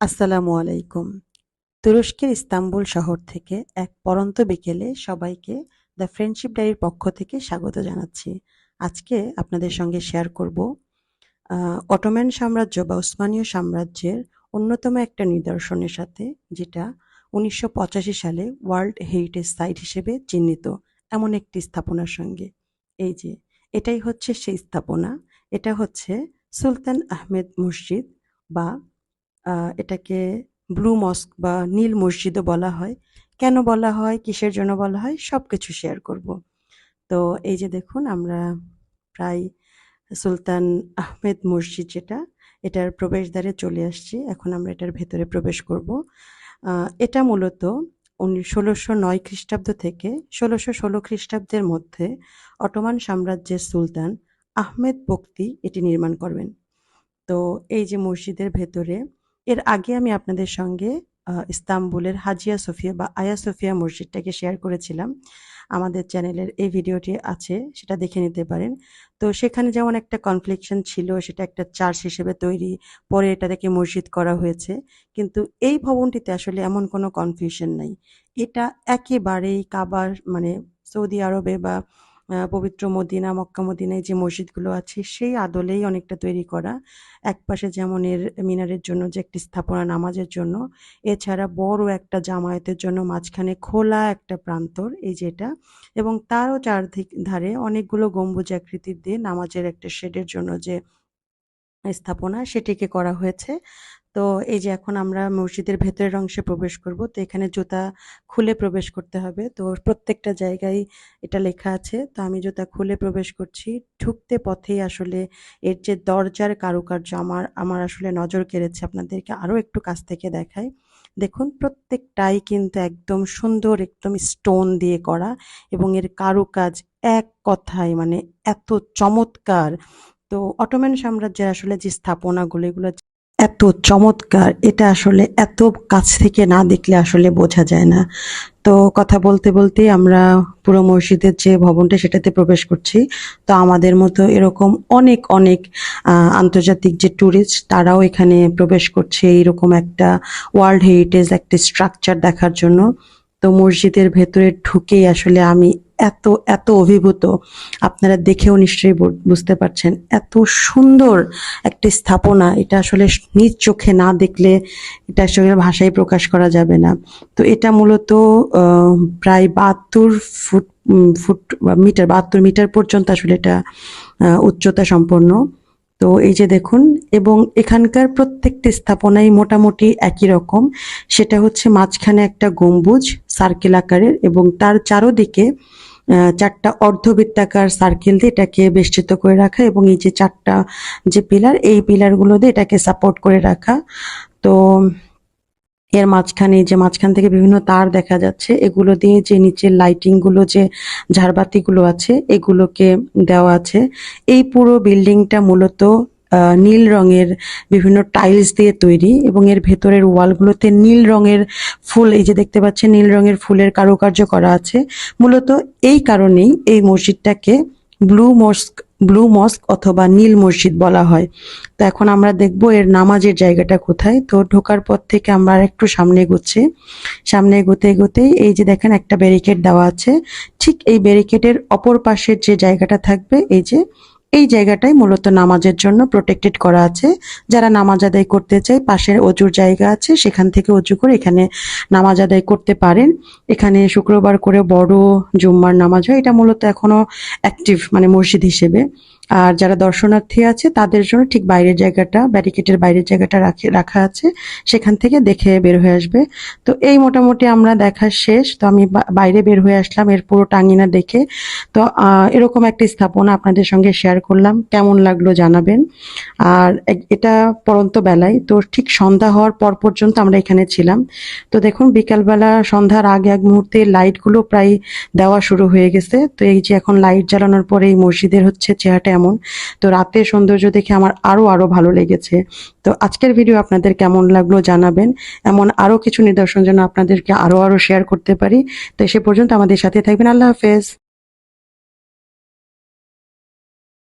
আসসালামু আলাইকুম। তুরস্কের ইস্তাম্বুল শহর থেকে এক পড়ন্ত বিকেলে সবাইকে দ্য ফ্রেন্ডশিপ ডায়েরির পক্ষ থেকে স্বাগত জানাচ্ছি। আজকে আপনাদের সঙ্গে শেয়ার করব অটোম্যান সাম্রাজ্য বা উসমানীয় সাম্রাজ্যের অন্যতম একটা নিদর্শনের সাথে, যেটা উনিশশো পঁচাশি সালে ওয়ার্ল্ড হেরিটেজ সাইট হিসেবে চিহ্নিত এমন একটি স্থাপনার সঙ্গে। এই যে, এটাই হচ্ছে সেই স্থাপনা। এটা হচ্ছে সুলতান আহমেদ মসজিদ বা এটাকে ব্লু মস্ক বা নীল মসজিদও বলা হয়। কেন বলা হয়, কিসের জন্য বলা হয় সব কিছু শেয়ার করব। তো এই যে দেখুন, আমরা প্রায় সুলতান আহমেদ মসজিদ যেটা, এটার প্রবেশদ্বারে চলে আসছি। এখন আমরা এটার ভেতরে প্রবেশ করব। এটা মূলত ষোলোশো নয় খ্রিস্টাব্দ থেকে ষোলোশো ষোলো খ্রিস্টাব্দের মধ্যে অটোমান সাম্রাজ্যের সুলতান আহমেদ বক্তি এটি নির্মাণ করবেন। তো এই যে মসজিদের ভেতরে এর আগে আমি আপনাদের সঙ্গে ইস্তাম্বুলের হাজিয়া সোফিয়া বা আয়া সোফিয়া মসজিদটাকে শেয়ার করেছিলাম। আমাদের চ্যানেলের এই ভিডিওটি আছে, সেটা দেখে নিতে পারেন। তো সেখানে যেমন একটা কনফ্লিকশন ছিল, সেটা একটা চার্চ হিসেবে তৈরি, পরে এটাকে মসজিদ করা হয়েছে। কিন্তু এই ভবনটিতে আসলে এমন কোনো কনফিউশন নাই। এটা একেবারেই কাবার মানে সৌদি আরবে বা পবিত্র মদিনা, মক্কা মদিনায় যে মসজিদগুলো আছে, সেই আদলেই অনেকটা তৈরি করা। একপাশে যেমন এর মিনারের জন্য যে একটি স্থাপনা নামাজের জন্য, এছাড়া বড় একটা জামায়াতের জন্য মাঝখানে খোলা একটা প্রান্তর, এই যেটা এবং তারও চারদিক ধারে অনেকগুলো গম্বুজ আকৃতির দিয়ে নামাজের একটা শেডের জন্য যে স্থাপনা, সেটিকে করা হয়েছে। তো এই যে এখন আমরা মসজিদের ভেতরের অংশে প্রবেশ করব, তো এখানে জুতা খুলে প্রবেশ করতে হবে। তো প্রত্যেকটা জায়গায় এটা লেখা আছে। তো আমি জুতা খুলে প্রবেশ করছি। ঢুকতে পথেই আসলে এর যে দরজার কারুকার্য, আমার আমার আসলে নজর কেড়েছে আপনাদেরকে আরও একটু কাছ থেকে দেখাই। দেখুন, প্রত্যেকটাই কিন্তু একদম সুন্দর, একদম স্টোন দিয়ে করা এবং এর কারুকাজ এক কথায় মানে এত চমৎকার। তো অটোম্যান সাম্রাজ্যের আসলে যে স্থাপনাগুলো, এগুলো এত চমৎকার, এটা আসলে এত কাছ থেকে না দেখলে আসলে বোঝা যায় না। তো কথা বলতে বলতেই আমরা পুরো মসজিদের যে ভবনটা সেটাতে প্রবেশ করছি। তো আমাদের মতো এরকম অনেক অনেক আন্তর্জাতিক যে ট্যুরিস্ট তারাও এখানে প্রবেশ করছে এইরকম একটা ওয়ার্ল্ড হেরিটেজ একটা স্ট্রাকচার দেখার জন্য। তো মসজিদের ভেতরে ঢুকেই আসলে আমি এত এত অভিভূত। আপনারা দেখেও নিশ্চয়ই বুঝতে পারছেন। এত সুন্দর একটি স্থাপনা। এটা আসলে নিজ চোখে না দেখলে এটা আসলে ভাষায় প্রকাশ করা যাবে না। তো এটা মূলত প্রায় বাহাত্তর ফুট ফুট মিটার, বাহাত্তর মিটার পর্যন্ত আসলে এটা উচ্চতা সম্পন্ন। তো এই যে দেখুন, এবং এখানকার প্রত্যেকটি স্থাপনাই মোটামুটি একই রকম। সেটা হচ্ছে মাঝখানে একটা গম্বুজ সার্কেল আকারের এবং তার চারোদিকে চারটা অর্ধবৃত্তাকার সার্কেল দিয়ে এটাকে বেষ্টিত করে রাখা এবং এই যে চারটা যে পিলার এই পিলারগুলো দিয়ে এটাকে সাপোর্ট করে রাখা। তো, এর মাঝখানে যে মাঝখান থেকে বিভিন্ন তার দেখা যাচ্ছে, এগুলো দিয়ে যে নিচের লাইটিংগুলো, যে ঝাড়বাতি গুলো আছে, এগুলোকে দেওয়া আছে। এই পুরো বিল্ডিংটা মূলত নীল রঙের বিভিন্ন টাইলস দিয়ে তৈরি এবং এর ভেতরের ওয়ালগুলোতে নীল রঙের ফুল, এই যে দেখতে পাচ্ছেন নীল রঙের ফুলের কারুকার্য করা আছে। মূলত এই কারণেই এই মসজিদটাকে ব্লু মস্ক ব্লু মস্ক অথবা নীল মসজিদ বলা হয়। তো এখন আমরা দেখব এর নামাজের জায়গাটা কোথায়। তো ঢোকার পর থেকে আমরা একটু সামনে এগোচ্ছি। সামনে এগোতে এগোতেই এই যে দেখেন একটা ব্যারিকেড দেওয়া আছে। ঠিক এই ব্যারিকেডের অপর পাশের যে জায়গাটা থাকবে, এই যে এই জায়গাটাই মূলত নামাজের জন্য প্রোটেক্টেড করা আছে। যারা নামাজ আদায় করতে চায়, পাশের অজুর জায়গা আছে, সেখান থেকে অজু করে এখানে নামাজ আদায় করতে পারেন। এখানে শুক্রবার করে বড় জুম্মার নামাজ হয়। এটা মূলত এখনও অ্যাক্টিভ মানে মসজিদ হিসেবে। আর যারা দর্শনার্থী আছে, তাদের জন্য ঠিক বাইরের জায়গাটা ব্যারিকেটের বাইরের জায়গাটা রাখে আছে। সেখান থেকে দেখে বের হয়ে আসবে। তো এই মোটামুটি আমরা দেখা শেষ। তো আমি বাইরে বের হয়ে আসলাম, এর পুরো টাঙ্গিনা দেখে। তো এরকম একটা স্থাপনা আপনাদের সঙ্গে শেয়ার করলাম। কেমন লাগল জানাবেন। আর এটা পরন্ত বেলায়। তো ঠিক সন্ধ্যা হওয়ার পর পর্যন্ত আমরা এখানে ছিলাম। তো দেখুন, বিকালবেলা সন্ধ্যার আগে এক মুহূর্তে লাইটগুলো প্রায় দেওয়া শুরু হয়ে গেছে। তো এই যে এখন লাইট জ্বালানোর পরে এই মসজিদের হচ্ছে চেহারাটা এমন তো রাতের সৌন্দর্য দেখে আমার আরও আরও ভালো লেগেছে। তো আজকের ভিডিও আপনাদের কেমন লাগল জানাবেন। এমন আরও কিছু নিদর্শন যেন আপনাদেরকে আরও আরও শেয়ার করতে পারি। তো সে পর্যন্ত আমাদের সাথে থাকবেন। আল্লাহ হাফেজ।